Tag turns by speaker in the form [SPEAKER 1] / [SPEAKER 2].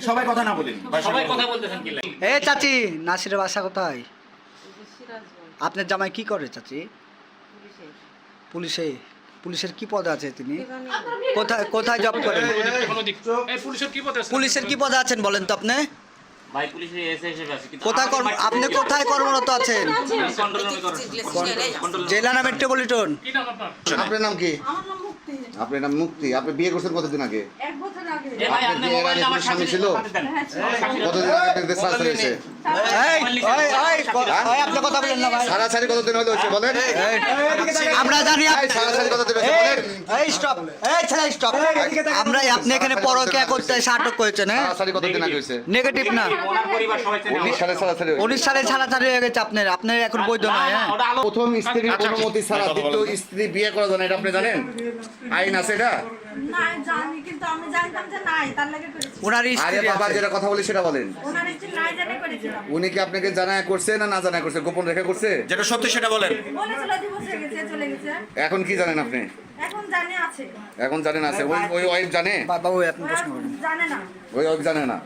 [SPEAKER 1] সবাই কথা না বলেন
[SPEAKER 2] সবাই কথা বলতেছেন কি
[SPEAKER 3] এ চাচি নাসিরের বাসা কোথায় আপনার জামাই কি করে চাচি পুলিশে পুলিশের কি পদে আছে তিনি কোথায় কোথায় জব করেন পুলিশের কি পদে আছেন বলেন তো আপনি
[SPEAKER 2] ভাই পুলিশে এসে এসে আছে কিন্তু
[SPEAKER 3] কোথায় কর্ম আপনি কোথায় কর্মরত আছেন জেলা না মেট্রোপলিটন
[SPEAKER 4] আপনার নাম কি
[SPEAKER 5] আমার নাম মুক্তি
[SPEAKER 4] আপনার নাম মুক্তি আপনি বিয়ে করছেন কতদিন আগে
[SPEAKER 5] এক বছর আগে
[SPEAKER 2] এ ভাই আপনি
[SPEAKER 4] বিয়ের
[SPEAKER 2] মোবাইলটা আমার
[SPEAKER 4] স্বামী ছিল? কতদিন আগে সারাসারি হয়েছে
[SPEAKER 3] এই ওই ওই ওই আপনি কথা বলেন না ভাই
[SPEAKER 4] সারাসারি কতদিন হলো হয়েছে বলেন
[SPEAKER 3] আমরা জানি
[SPEAKER 4] সারাসারি কতদিন হয়েছে বলেন
[SPEAKER 3] এই স্টপ এই ছেলে স্টপ আমরা আপনি এখানে পরকিয়া করতে এসে আটক করেছেন হ্যাঁ?
[SPEAKER 4] কতদিন আগে
[SPEAKER 3] নেগেটিভ না।
[SPEAKER 2] ওনার পরিবার সবাই চেনে।
[SPEAKER 4] উনিশ সালে
[SPEAKER 3] সালে ছাড়াছাড়ি হয়ে গেছে আপনার আপনার এখন বৈধ নয় হ্যাঁ?
[SPEAKER 4] প্রথম স্ত্রীর অনুমতি ছাড়া দ্বিতীয় স্ত্রী বিয়ে করা যায় না এটা আপনি জানেন? আইন আছে এটা?
[SPEAKER 5] না জানি কিন্তু আমি জানতাম যে নাই তার লাগে করেছি।
[SPEAKER 3] ওনার
[SPEAKER 4] আরে
[SPEAKER 3] স্ত্রী
[SPEAKER 4] বাবা
[SPEAKER 3] আছে।
[SPEAKER 4] যেটা কথা বলি সেটা বলেন।
[SPEAKER 5] ওনার একটু নাই জানে করেছিলাম।
[SPEAKER 4] উনি কি আপনাকে জানায় করছে না না জানায় করছে? গোপন রেখে করছে?
[SPEAKER 1] যেটা সত্যি সেটা বলেন।
[SPEAKER 5] বলেছিল দিবস গেছে চলে গেছে।
[SPEAKER 4] এখন কি জানেন আপনি?
[SPEAKER 5] জানে আছে।
[SPEAKER 4] এখন জানেন আছে। ওই ওই ওয়াইফ জানে?
[SPEAKER 3] বাবা ওই আপনি প্রশ্ন করেন।
[SPEAKER 5] জানে না।
[SPEAKER 4] ওই ওয়াইফ জানে না।